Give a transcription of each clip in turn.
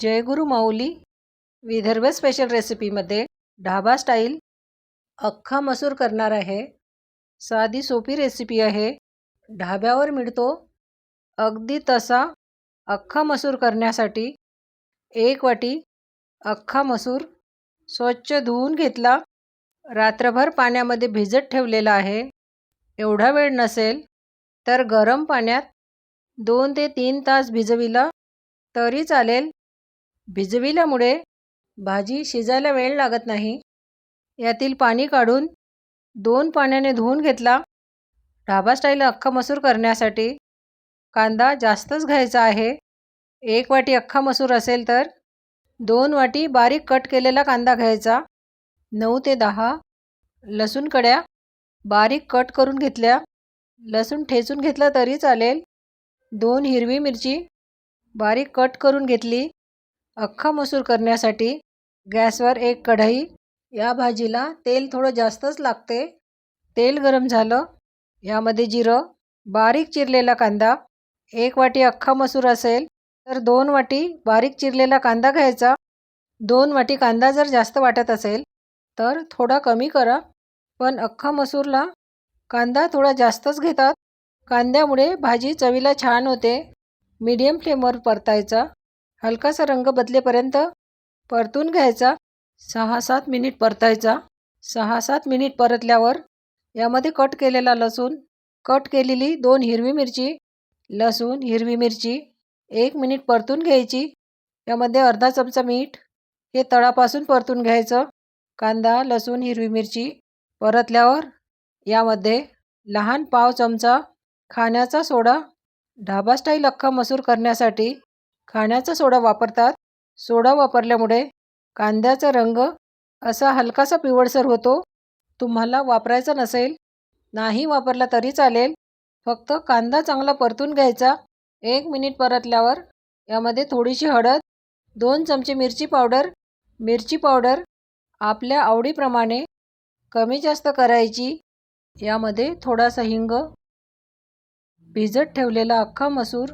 जयगुरु माऊली. विदर्भ स्पेशल रेसिपीमध्ये ढाबा स्टाईल अख्खा मसूर करणार आहे. साधी सोपी रेसिपी आहे. ढाब्यावर मिळतो अगदी तसा अख्खा मसूर करण्यासाठी एक वाटी अख्खा मसूर स्वच्छ धुवून घेतला. रात्रभर पाण्यामध्ये भिजत ठेवलेला आहे. एवढा वेळ नसेल तर गरम पाण्यात दोन ते तीन तास भिजविला तरी चालेल. भिजविल्यामुळे भाजी शिजायला वेळ लागत नाही. यातील पाणी काढून दोन पाण्याने धुवून घेतला. ढाबा स्टाईल अख्खा मसूर करण्यासाठी कांदा जास्तच घ्यायचा आहे. एक वाटी अख्खा मसूर असेल तर दोन वाटी बारीक कट केलेला कांदा घ्यायचा. नऊ ते दहा लसूण कड्या बारीक कट करून घेतल्या. लसूण ठेचून घेतला तरी चालेल. दोन हिरवी मिरची बारीक कट करून घेतली. अख्खा मसूर करण्यासाठी गॅसवर एक कढई या भाजीला तेल थोडं जास्तच लागते. तेल गरम झालं. यामध्ये जिरं बारीक चिरलेला कांदा एक वाटी अख्खा मसूर असेल तर दोन वाटी बारीक चिरलेला कांदा घ्यायचा. दोन वाटी कांदा जर जास्त वाटत असेल तर थोडा कमी करा. पण अख्खा मसूरला कांदा थोडा जास्तच घेतात. कांद्यामुळे भाजी चवीला छान होते. मीडियम फ्लेमवर परतायचा. हलकासा रंग बदलेपर्यंत परतून घ्यायचा. सहा सात मिनिट परतायचा. सहा सात मिनिट परतल्यावर यामध्ये कट केलेला लसूण कट केलेली दोन हिरवी मिरची लसूण हिरवी मिरची एक मिनिट परतून घ्यायची. यामध्ये अर्धा चमचा मीठ हे तळापासून परतून घ्यायचं. कांदा लसूण हिरवी मिरची परतल्यावर यामध्ये लहान पाव चमचा खाण्याचा सोडा. ढाबा स्टाईल अख्खा मसूर करण्यासाठी खाण्याचा सोडा वापरतात? सोडा वापरल्यामुळे कांद्याचा रंग असा हलकासा पिवळसर होतो? तुम्हाला वापरायचा नसेल नाही वापरला तरी चालेल. फक्त कांदा चांगला परतून घ्यायचा. एक मिनिट परतल्यावर यामध्ये थोडीशी हळद दोन चमचे मिरची पावडर. मिरची पावडर आपल्या आवडीप्रमाणे कमी जास्त करायची. यामध्ये थोडासा हिंग भिजत ठेवलेला अख्खा मसूर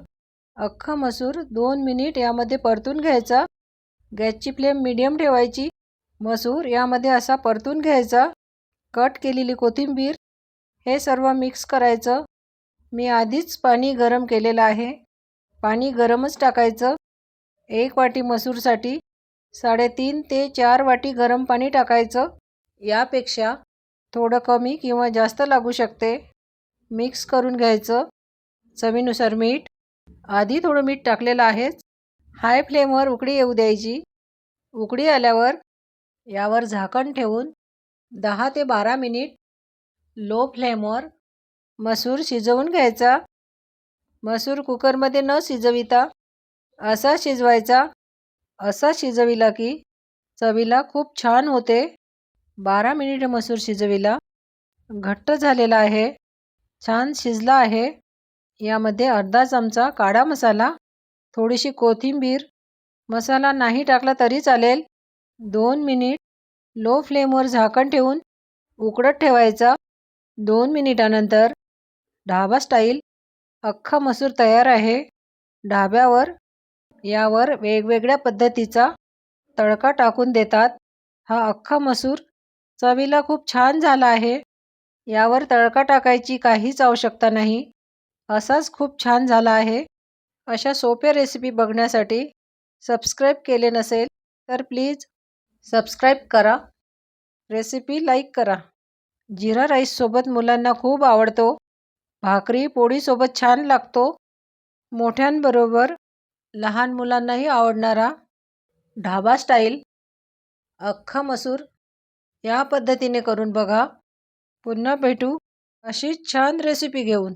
अख्खा मसूर दोन मिनिट यामध्ये परतून घ्यायचा. गॅसची फ्लेम मिडियम ठेवायची. मसूर यामध्ये असा परतून घ्यायचा. कट केलेली कोथिंबीर. हे सर्व मिक्स करायचं. मी आधीच पाणी गरम केलेलं आहे. पाणी गरमच टाकायचं. एक वाटी मसूरसाठी साडेतीन ते चार वाटी गरम पाणी टाकायचं. यापेक्षा थोडं कमी किंवा जास्त लागू शकते. मिक्स करून घ्यायचं. चवीनुसार मीठ आधी थोडं मीठ टाकलेलं आहेच हाय फ्लेमवर उकडी येऊ द्यायची. उकडी आल्यावर यावर झाकण ठेवून दहा ते बारा मिनिट लो फ्लेमवर मसूर शिजवून घ्यायचा. मसूर कुकरमध्ये न शिजविता असा शिजवायचा. असा शिजविला की चवीला खूप छान होते. बारा मिनिट मसूर शिजविला. घट्ट झालेला आहे. छान शिजला आहे. यामध्ये अर्धा चमचा काळा मसाला थोडीशी कोथिंबीर मसाला नाही टाकला तरी चालेल. दोन मिनिट लो फ्लेमवर झाकण ठेवून उकडत ठेवायचा. दोन मिनिटानंतर ढाबा स्टाईल अख्खा मसूर तयार आहे. ढाब्यावर यावर वेगवेगळ्या पद्धतीचा तडका टाकून देतात. हा अख्खा मसूर चवीला खूप छान झाला आहे. यावर तडका टाकायची काहीच आवश्यकता नाही. असाच खूप छान झाला आहे. अशा सोप्या रेसिपी बघण्यासाठी सबस्क्राईब केले नसेल तर प्लीज सबस्क्राईब करा. रेसिपी लाईक करा. जिरा राईससोबत मुलांना खूप आवडतो. भाकरी पोळीसोबत छान लागतो. मोठ्यांबरोबर लहान मुलांनाही आवडणारा ढाबा स्टाईल अख्खा मसूर या पद्धतीने करून बघा. पुन्हा भेटू अशीच छान रेसिपी घेऊन.